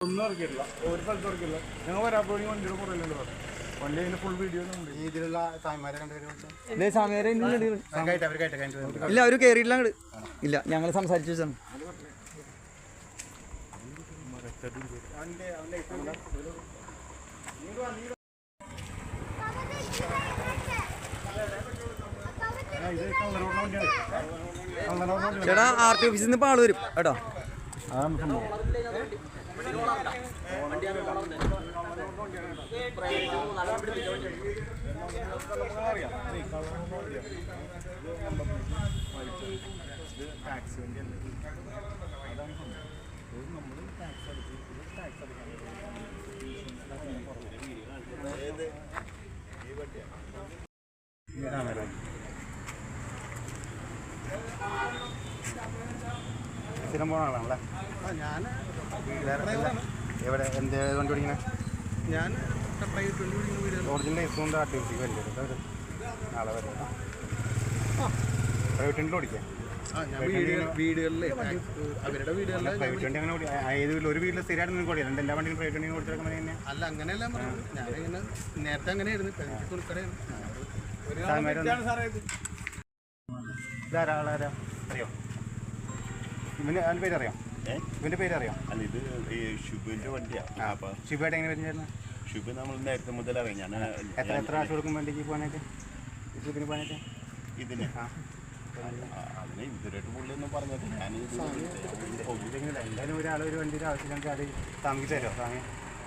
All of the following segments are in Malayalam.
ഒന്നും ഇറക്കിയിട്ടില്ല. ഒരു സ്ഥലത്ത് ഇറക്കില്ല ഞങ്ങൾ വരാപ്പോഴും വണ്ടിയുടെ പറഞ്ഞു വണ്ടി അതിന്റെ ഫുൾ വീഡിയോ ഇതിലുള്ള ഇല്ല അവർ കയറിയിട്ടില്ല അങ്ങട്. ഇല്ല ഞങ്ങൾ സംസാരിച്ചു വെച്ചാണ് ചേട്ടാ ആർ ടി ഓഫീസിൽ നിന്ന് ഇപ്പം ആൾ വരും. കേട്ടോ അതാണ് സംഭവം. ടാക്സ് വേണ്ടിയല്ല അതാണ് നമ്മൾ ടാക്സ് അടച്ച് ടാക്സ് അടയ്ക്കാൻ സ്ഥിരം പോണ ആളാണല്ലേ? ഞാൻ എവിടെ? എന്ത് വണ്ടി ഓടിക്കണേ? ഞാൻ ഒറിജിനൽ ലൈസൻസ് ആർട്ടിഫിഷ്യൽ നാളെ വരെ. പ്രൈവറ്റ് വണ്ടി ഓടിക്കാം? അവരുടെ പ്രൈവറ്റ് വണ്ടി അങ്ങനെ ഏത് ഒരു വീട്ടിൽ സ്ഥിരമായിട്ട് നിങ്ങൾക്ക് ഓടിയാൽ എല്ലാ വണ്ടിയും പ്രൈവറ്റ് വണ്ടി ഓടിച്ചെടുക്കുമ്പോൾ തന്നെ അല്ല അങ്ങനെയല്ല ഞാനിങ്ങനെ നേരത്തെ അങ്ങനെയായിരുന്നു തുണിക്കടയാണ് ഇതാരാളാരാ അറിയോ? ഇവന് അവന്റെ പേര് അറിയാം ഇവന്റെ പേര് അറിയാം അല്ല ഇത് ഈ ഷുബിന്റെ വണ്ടിയാ. അപ്പൊ ശിവയുടെ എങ്ങനെ വരുന്നതായിരുന്നു? ഷുബ് നമ്മൾ നേരത്തെ മുതൽ അറിയാം ഞാൻ എത്ര എത്ര ആഴ്ച കൊടുക്കും വണ്ടിക്ക് പോകാനായിട്ട്? ഷിപ്പിന് പോകാനായിട്ട്? ഇതിന്? അതിന് ഇതുവരെയായിട്ട് പുള്ളിയൊന്നും പറഞ്ഞത് ഞാൻ എന്തായാലും ഒരാളൊരു ഒരു വണ്ടിയുടെ ആവശ്യമില്ലെങ്കിൽ അത് താമസിച്ച് തരുമോ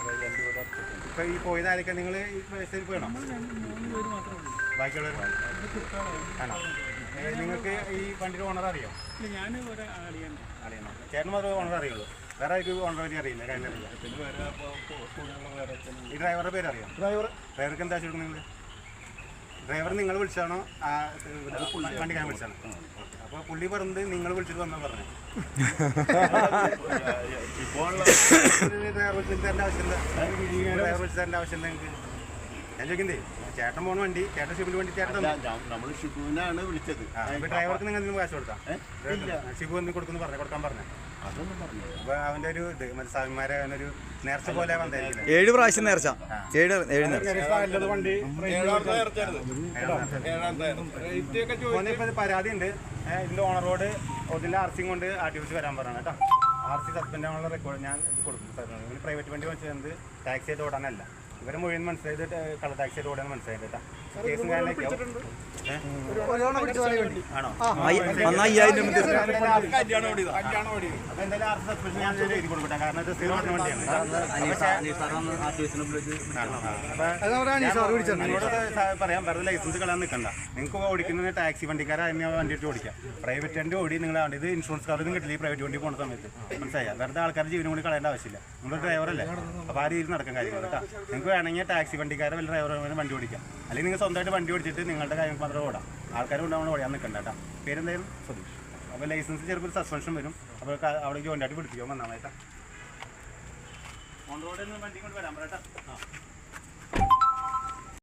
ഇപ്പൊ ഈ പോയത് ആരൊക്കെ നിങ്ങൾ ഈ പൈസയിൽ പോയണോ ബാക്കിയുള്ളവർ ആണോ? നിങ്ങൾക്ക് ഈ വണ്ടിയുടെ ഓണർ അറിയോ? അറിയണം ചേട്ടൻ മാത്രമേ ഓണർ അറിയുള്ളൂ. വേറെ ആർക്കും ഓണർ പറ്റി അറിയില്ല കാര്യം അറിയില്ല. ഈ ഡ്രൈവറുടെ പേര് അറിയാം? ഡ്രൈവർ ഡ്രൈവർക്ക് എന്താ ചോദിക്കുന്നത് നിങ്ങൾ ഡ്രൈവർ നിങ്ങൾ വിളിച്ചാണോ? വണ്ടി ഞാൻ വിളിച്ചാണോ. അപ്പോൾ പുള്ളി പറഞ്ഞത് നിങ്ങൾ വിളിച്ചിട്ട് വന്നാ പറഞ്ഞു. ഇപ്പോൾ ഡ്രൈവർ വിളിച്ചതിന്റെ തരേണ്ട ആവശ്യമില്ല ഡ്രൈവർ വിളിച്ചതിന്റെ തരേണ്ട ആവശ്യമില്ല നിങ്ങൾക്ക് ഞാൻ ചോദിക്കുന്നേ ചേട്ടൻ പോണ വണ്ടി ചേട്ടൻ ഷിബുവിന് വേണ്ടി ചേട്ടൻ നമ്മൾ ഷിബുവിനാണ് വിളിച്ചത്. ഡ്രൈവർക്ക് നിങ്ങൾ കാശ് കൊടുത്താ? ഷിബു എന്ന് കൊടുക്കുന്നു പറഞ്ഞു കൊടുക്കാൻ പറഞ്ഞു. അവന്റെ ഒരു ഇത് മറ്റേ സാമിമാരെ അവനൊരു നേർച്ച പോലെ ഏഴ് പ്രാവശ്യം നേർച്ച. ഏഴ് ഏഴ് നേർച്ച. പരാതി ഉണ്ട് ഇതിന്റെ ഓണറോട് ഒതിന്റെ ആർ സി കൊണ്ട് ആർ ടി വരാൻ പറയണം കേട്ടോ. ആർ സി സസ്പെൻഡ് ആണുള്ള റെക്കോർഡ് ഞാൻ കൊടുക്കും സാർ പ്രൈവറ്റ് വണ്ടി വെച്ചത് ടാക്സി ആയിട്ട് ഓടാനല്ല. ഇവരെ മുഴുവൻ മനസ്സിലായത് കളർ ടാക്സി ആയിട്ട് ഓടാൻ മനസ്സിലായത് കേട്ടോ. കേസും കാര്യങ്ങളൊക്കെ ആവും. ഏ? ആണോ? അന്ന് അയ്യായിരം രൂപ തീർന്നു അപ്പൊ എന്തായാലും ആർ സസ്പെൻഷൻ ഞാൻ എഴുതി കൊടുക്കട്ടെ കാരണം ഇത് സ്ഥിരം ഓടുന്ന വണ്ടിയാണ് ആണോ? ആ. അപ്പൊ നിങ്ങളോട് സ- പറയാം. വെറുതെ ലൈസൻസ് കളയാൻ നിൽക്കണ്ട നിങ്ങൾക്ക് ഓടിക്കുന്ന ടാക്സി വണ്ടിക്കാരെ അതിനെ വണ്ടി ഇട്ട് ഓടിക്കാം. പ്രൈവറ്റ് വണ്ടി ഓടി നിങ്ങൾ ഇത് ഇൻഷുറൻസ് കാർഡൊന്നും കിട്ടില്ല ഈ പ്രൈവറ്റ് വണ്ടി പോണ സമയത്ത്. മനസ്സിലായ? വെറുതെ ആൾക്കാരുടെ ജീവനും കൂടി കളയേണ്ട ആവശ്യമില്ല. നിങ്ങളൊരു ഡ്രൈവറല്ലേ അപ്പോൾ ആ രീതിയിൽ നടക്കാൻ കാര്യങ്ങൾ കേട്ടോ. നിങ്ങൾക്ക് വേണമെങ്കിൽ ടാക്സി വണ്ടിക്കാരെ വല്ല ഡ്രൈവർ വണ്ടി ഓടിക്കാം. അല്ലെങ്കിൽ നിങ്ങൾ സ്വന്തമായിട്ട് വണ്ടി ഓടിച്ചിട്ട് നിങ്ങളുടെ കാര്യം മാത്രം ഓടാം. ആൾക്കാർ ഉണ്ടാവണം ഓടിയാൻ നിൽക്കണ്ട കേട്ടോ. പേരെന്തായാലും സതീഷ്. അപ്പോൾ ലൈസൻസ് ചിലപ്പോൾ സസ്പെൻഷൻ വരും. അപ്പോൾ അവിടെ ജോയിന്റായിട്ട് പിടിപ്പിക്കാൻ വന്നാൽ കേട്ടോ. ഓൺ റോഡിൽ നിന്ന് വണ്ടി കൊണ്ട് വരാൻ പറയട്ടോ ആ.